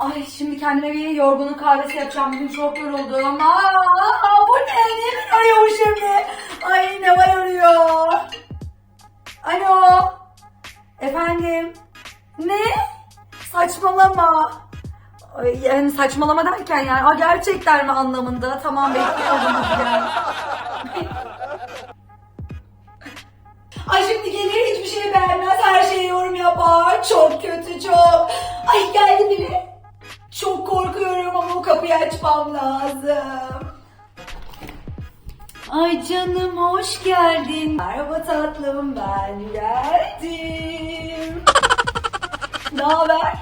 Ay şimdi kendime bir yorgunluk kahvesi yapacağım. Bugün çok yoruldum. Aa, bu ne? Niye arıyor bu şimdi? Ay ne var arıyor? Alo. Efendim? Ne? Saçmalama. Ay, yani saçmalama derken yani Aa, gerçekten mi anlamında? Tamam bekliyorum. Ay şimdi gelir hiçbir şey beğenmez her şeye yorum yapar. Çok kötü çok. Ay geldi biri. Kapıyı açmam lazım. Ay canım hoş geldin. Merhaba tatlım ben geldim. ne haber?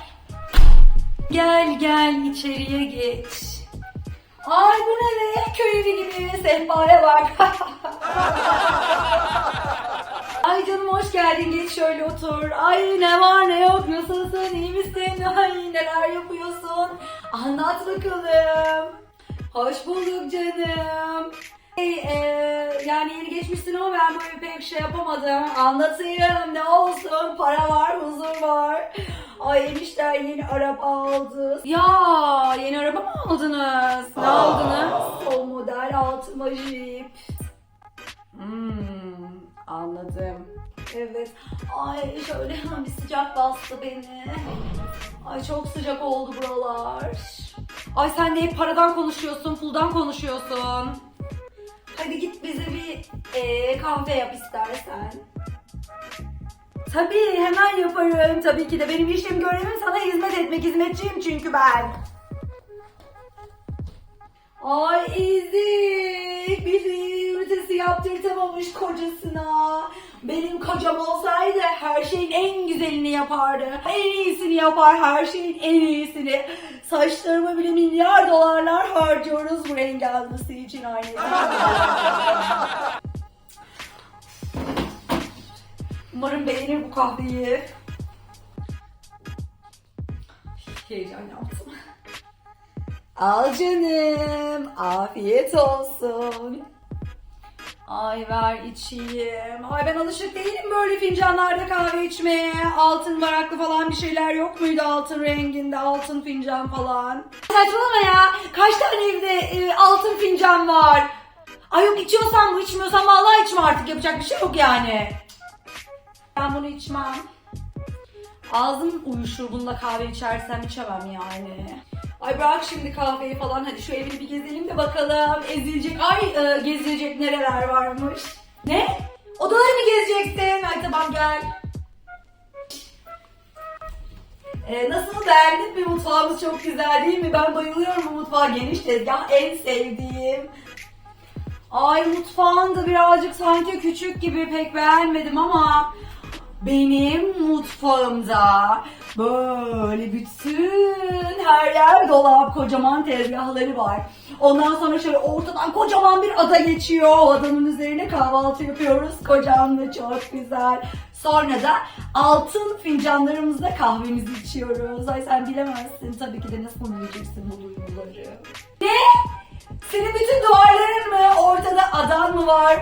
Gel gel içeriye geç. Ay bu ne be? Köy evi gibi sehpaya bak. Ay canım hoş geldin geç şöyle otur. Ay ne var ne yok nasılsın iyi misin? Ay neler yapıyorsun? Anlat bakalım. Hoş bulduk canım. Hey, e, yani yeni geçmişsin ama ben böyle pek şey yapamadım. Anlatayım ne olsun para var huzur var. Ay enişler yeni araba aldı. Ya yeni araba mı aldınız? Ne aldınız? Son model altıma Jeep. Anladım. Evet. Ay şöyle hemen bir sıcak bastı beni. Ay çok sıcak oldu buralar. Ay sen de hep paradan konuşuyorsun, puldan konuşuyorsun. Hadi git bize bir eee, kahve yap istersen. Tabii hemen yaparım. Tabii ki de benim işim görevim sana hizmet etmek. Hizmetçiyim çünkü ben. Ay ezik bizi yaptırtamamış kocasına. Benim kocam olsaydı her şeyin en güzelini yapardı. En iyisini yapar her şeyin en iyisini. Saçlarıma bile milyar dolarlar harcıyoruz bu rengi alması için aynı. Umarım beğenir bu kahveyi. Heyecan yaptım. Al canım. Afiyet olsun. Ay ver içeyim. Ay ben alışık değilim böyle fincanlarda kahve içmeye. Altın varaklı falan bir şeyler yok muydu altın renginde altın fincan falan? Saçmalama ya. Kaç tane evde e, altın fincan var? Ay yok içiyorsan bu içmiyorsan vallahi içme artık yapacak bir şey yok yani. Ben bunu içmem. Ağzım uyuşur bununla kahve içersem içemem yani. Ay bırak şimdi kahveyi falan hadi şu evi bir gezelim de bakalım ezilecek ay e, gezilecek nereler varmış. Ne? Odaları mı gezeceksin? Ay tamam gel. E, nasıl beğendin mi? Mutfağımız çok güzel değil mi? Ben bayılıyorum bu mutfağa. Geniş tezgah en sevdiğim. Ay mutfağın da birazcık sanki küçük gibi pek beğenmedim ama benim mutfağımda böyle bütün her yer dolap kocaman tezgahları var. Ondan sonra şöyle ortadan kocaman bir ada geçiyor. O adanın üzerine kahvaltı yapıyoruz. Kocamla çok güzel. Sonra da altın fincanlarımızda kahvemizi içiyoruz. Ay sen bilemezsin tabii ki de nasıl bileceksin bu duyguları. Ne? Senin bütün duvarların mı? Ortada adan mı var?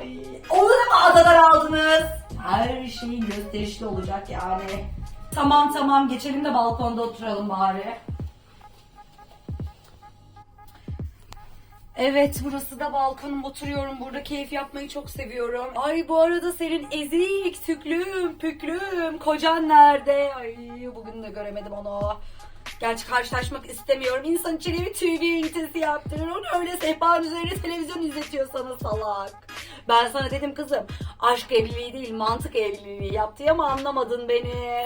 Ay, onu da mı adalar aldınız? Her şeyin gösterişli olacak yani. Tamam tamam geçelim de balkonda oturalım bari. Evet burası da balkonum oturuyorum burada keyif yapmayı çok seviyorum. Ay bu arada senin ezik tüklüm püklüm kocan nerede? Ay bugün de göremedim onu. Gerçi karşılaşmak istemiyorum. İnsan içeriye bir TV ünitesi yaptırır. Onu öyle sehpanın üzerine televizyon izletiyor sana salak. Ben sana dedim kızım aşk evliliği değil mantık evliliği yaptı ama anlamadın beni.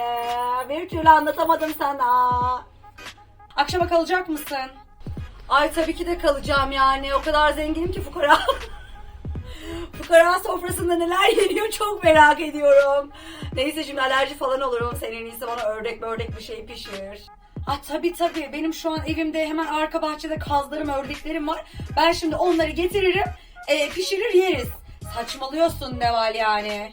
Bir türlü anlatamadım sana. Akşama kalacak mısın? Ay tabii ki de kalacağım yani. O kadar zenginim ki fukara. fukara sofrasında neler yeniyor çok merak ediyorum. Neyse şimdi alerji falan olurum. Sen en iyisi bana ördek bördek bir şey pişir. Ah tabii tabii. Benim şu an evimde hemen arka bahçede kazlarım, ördeklerim var. Ben şimdi onları getiririm, e, pişirir yeriz. Saçmalıyorsun Neval yani.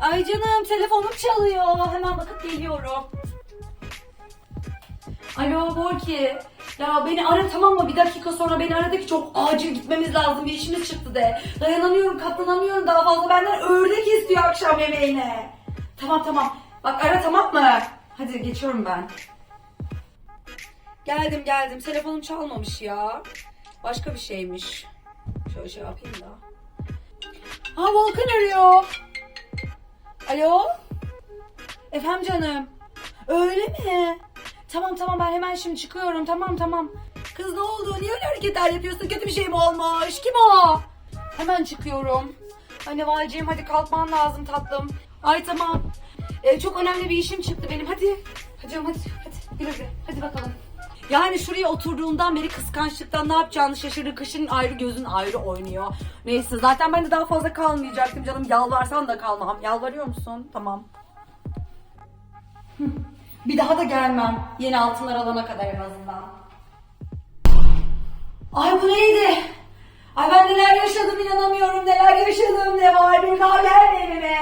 Ay canım telefonum çalıyor. Hemen bakıp geliyorum. Alo Borki. Ya beni ara tamam mı? Bir dakika sonra beni aradı ki çok acil gitmemiz lazım. Bir işimiz çıktı de. Dayanamıyorum, katlanamıyorum. Daha fazla benden ördek istiyor akşam yemeğine. Tamam tamam. Bak ara tamam mı? Hadi geçiyorum ben. Geldim geldim. Telefonum çalmamış ya. Başka bir şeymiş. Şöyle şey yapayım da. Ha Volkan arıyor. Alo? Efendim canım. Öyle mi? Tamam tamam ben hemen şimdi çıkıyorum. Tamam tamam. Kız ne oldu? Niye öyle hareketler yapıyorsun? Kötü bir şey mi olmuş? Kim o? Hemen çıkıyorum. Ay Nevalciğim hadi kalkman lazım tatlım. Ay tamam. Ee, çok önemli bir işim çıktı benim. Hadi. Hadi canım hadi. Hadi güle güle. Hadi bakalım. Yani şuraya oturduğundan beri kıskançlıktan ne yapacağını şaşırdı. Kışın ayrı gözün ayrı oynuyor. Neyse zaten ben de daha fazla kalmayacaktım canım. Yalvarsan da kalmam. Yalvarıyor musun? Tamam. Bir daha da gelmem. Yeni altınlar alana kadar en azından. Ay bu neydi? Ay ben neler yaşadım inanamıyorum. Neler yaşadım ne var bir haber verime.